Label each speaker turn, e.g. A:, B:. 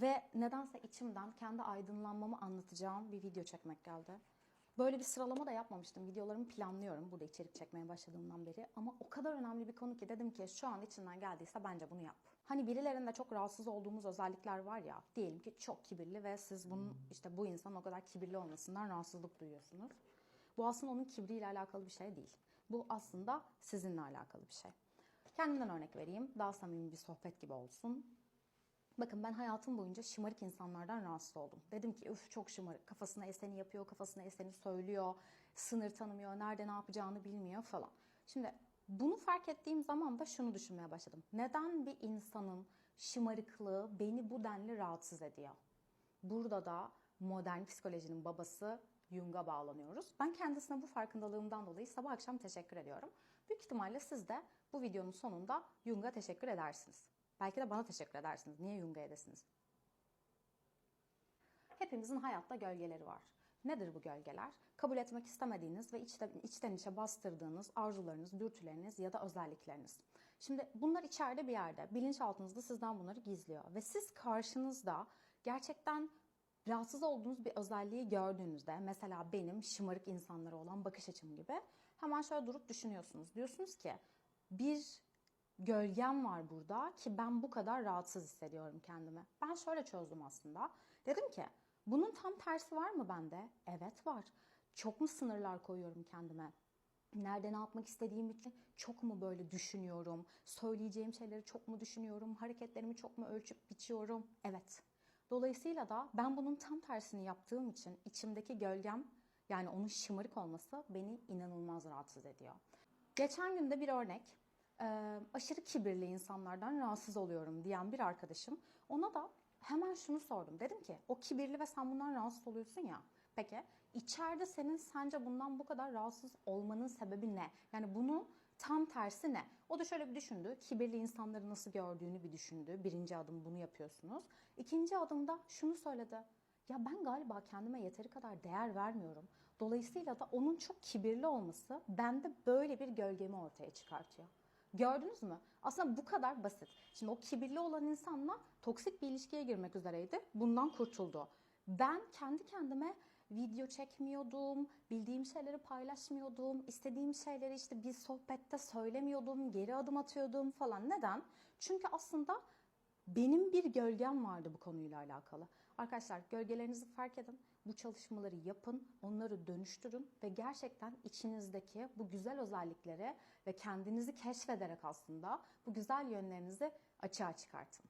A: Ve nedense içimden kendi aydınlanmamı anlatacağım bir video çekmek geldi. Böyle bir sıralama da yapmamıştım. Videolarımı planlıyorum burada içerik çekmeye başladığımdan beri. Ama o kadar önemli bir konu ki dedim ki şu an içinden geldiyse bence bunu yap. Hani birilerinde çok rahatsız olduğumuz özellikler var ya. Diyelim ki çok kibirli ve siz bunun işte bu insan o kadar kibirli olmasından rahatsızlık duyuyorsunuz. Bu aslında onun kibriyle alakalı bir şey değil. Bu aslında sizinle alakalı bir şey. Kendimden örnek vereyim. Daha samimi bir sohbet gibi olsun. Bakın ben hayatım boyunca şımarık insanlardan rahatsız oldum. Dedim ki üf çok şımarık. Kafasına eseni yapıyor, kafasına eseni söylüyor. Sınır tanımıyor, nerede ne yapacağını bilmiyor falan. Şimdi bunu fark ettiğim zaman da şunu düşünmeye başladım. Neden bir insanın şımarıklığı beni bu denli rahatsız ediyor? Burada da modern psikolojinin babası Jung'a bağlanıyoruz. Ben kendisine bu farkındalığımdan dolayı sabah akşam teşekkür ediyorum. Büyük ihtimalle siz de bu videonun sonunda Jung'a teşekkür edersiniz. Belki de bana teşekkür edersiniz. Niye Jung'a edesiniz? Hepimizin hayatta gölgeleri var. Nedir bu gölgeler? Kabul etmek istemediğiniz ve içten, içten içe bastırdığınız arzularınız, dürtüleriniz ya da özellikleriniz. Şimdi bunlar içeride bir yerde. Bilinçaltınızda sizden bunları gizliyor. Ve siz karşınızda gerçekten rahatsız olduğunuz bir özelliği gördüğünüzde mesela benim şımarık insanlara olan bakış açım gibi hemen şöyle durup düşünüyorsunuz. Diyorsunuz ki bir gölgem var burada ki ben bu kadar rahatsız hissediyorum kendimi. Ben şöyle çözdüm aslında. Dedim ki bunun tam tersi var mı bende? Evet var. Çok mu sınırlar koyuyorum kendime? Nerede ne yapmak istediğim için çok mu böyle düşünüyorum? Söyleyeceğim şeyleri çok mu düşünüyorum? Hareketlerimi çok mu ölçüp biçiyorum? Evet. Dolayısıyla da ben bunun tam tersini yaptığım için içimdeki gölgem yani onun şımarık olması beni inanılmaz rahatsız ediyor. Geçen günde bir örnek e, aşırı kibirli insanlardan rahatsız oluyorum diyen bir arkadaşım. Ona da hemen şunu sordum. Dedim ki o kibirli ve sen bundan rahatsız oluyorsun ya. Peki içeride senin sence bundan bu kadar rahatsız olmanın sebebi ne? Yani bunu tam tersi ne? O da şöyle bir düşündü. Kibirli insanları nasıl gördüğünü bir düşündü. Birinci adım bunu yapıyorsunuz. İkinci adımda şunu söyledi. Ya ben galiba kendime yeteri kadar değer vermiyorum. Dolayısıyla da onun çok kibirli olması bende böyle bir gölgemi ortaya çıkartıyor. Gördünüz mü? Aslında bu kadar basit. Şimdi o kibirli olan insanla toksik bir ilişkiye girmek üzereydi. Bundan kurtuldu. Ben kendi kendime video çekmiyordum, bildiğim şeyleri paylaşmıyordum, istediğim şeyleri işte bir sohbette söylemiyordum, geri adım atıyordum falan. Neden? Çünkü aslında benim bir gölgem vardı bu konuyla alakalı. Arkadaşlar gölgelerinizi fark edin. Bu çalışmaları yapın, onları dönüştürün ve gerçekten içinizdeki bu güzel özellikleri ve kendinizi keşfederek aslında bu güzel yönlerinizi açığa çıkartın.